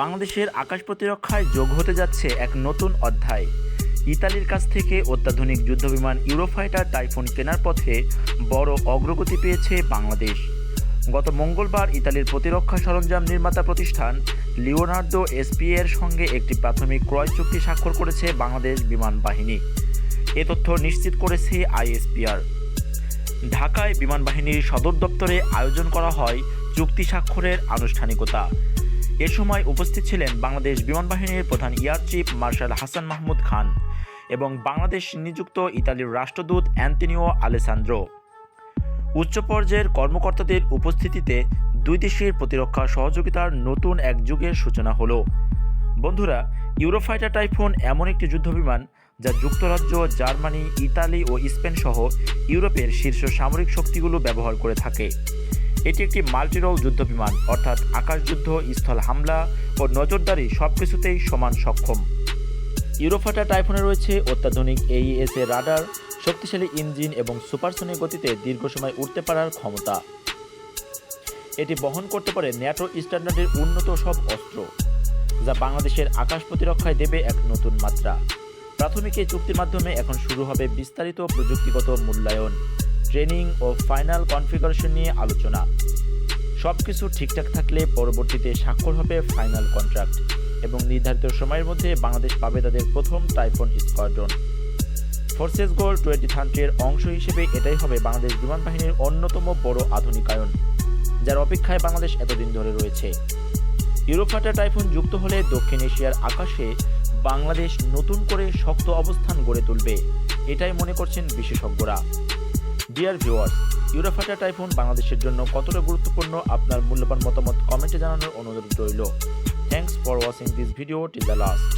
বাংলাদেশের আকাশ প্রতিরক্ষায় যোগ হতে যাচ্ছে এক নতুন অধ্যায়। ইতালির কাছ থেকে অত্যাধুনিক যুদ্ধবিমান ইউরোফাইটার টাইফুন কেনার পথে বড় অগ্রগতি পেয়েছে বাংলাদেশ। গত মঙ্গলবার ইতালির প্রতিরক্ষা সরঞ্জাম নির্মাতা প্রতিষ্ঠান লিওনার্দো এসপি এর সঙ্গে একটি প্রাথমিক ক্রয় চুক্তি স্বাক্ষর করেছে বাংলাদেশ বিমান বাহিনী। এ তথ্য নিশ্চিত করেছে আইএসপিআর। ঢাকায় বিমান বাহিনীর সদর দপ্তরে আয়োজন করা হয় চুক্তি স্বাক্ষরের আনুষ্ঠানিকতা। এ সময় উপস্থিত ছিলেন বাংলাদেশ বিমান বাহিনীর প্রধান air chief marshal Hasan Mahmud Khan এবং বাংলাদেশ নিযুক্ত ইতালির রাষ্ট্রদূত অ্যান্টনিও আলেসান্দ্রো। উচ্চ পর্যায়ের কর্মকর্তাদের উপস্থিতিতে দুই দেশের প্রতিরক্ষা সহযোগিতার নতুন এক যুগের সূচনা হলো। বন্ধুরা, ইউরোফাইটার টাইফুন এমন একটি যুদ্ধবিমান যা যুক্তরাজ্য, জার্মানি, ইতালি ও স্পেন সহ ইউরোপের শীর্ষ সামরিক শক্তিগুলো ব্যবহার করে থাকে। এটি একটি মাল্টিরোল যুদ্ধবিমান, অর্থাৎ আকাশযুদ্ধ, স্থল হামলা ও নজরদারি সব কিছুতেই সমান সক্ষম। ইউরোফাটা টাইফুনে রয়েছে অত্যাধুনিক এইএস এর রাডার, শক্তিশালী ইঞ্জিন এবং সুপারসনিক গতিতে দীর্ঘ সময় উঠতে পারার ক্ষমতা। এটি বহন করতে পারে ন্যাটো স্ট্যান্ডার্ডের উন্নত সব অস্ত্র, যা বাংলাদেশের আকাশ প্রতিরক্ষায় দেবে এক নতুন মাত্রা। প্রাথমিক এই চুক্তির মাধ্যমে এখন শুরু হবে বিস্তারিত প্রযুক্তিগত মূল্যায়ন। ট্রেনিং ও ফাইনাল কনফিগারেশন নিয়ে আলোচনা। সব কিছু ঠিকঠাক থাকলে পরবর্তীতে স্বাক্ষর হবে ফাইনাল কন্ট্রাক্ট এবং নির্ধারিত সময়ের মধ্যে বাংলাদেশ পাবে তাদের প্রথম typhoon squadron forces goal twenty থার্টির অংশ হিসেবে এটাই হবে বাংলাদেশ বিমান বাহিনীর অন্যতম বড় আধুনিকায়ন, যার অপেক্ষায় বাংলাদেশ এতদিন ধরে রয়েছে। ইউরোফাটা টাইফুন যুক্ত হলে দক্ষিণ এশিয়ার আকাশে বাংলাদেশ নতুন করে শক্ত অবস্থান গড়ে তুলবে, এটাই মনে করছেন বিশেষজ্ঞরা। ডিয়ার ভিউয়ার্স ইউরোফাটা টাইফুন বাংলাদেশের জন্য কতটা গুরুত্বপূর্ণ আপনার মূল্যবান মতামত কমেন্টে জানানোর অনুরোধ রইল। Thanks for watching this video till the last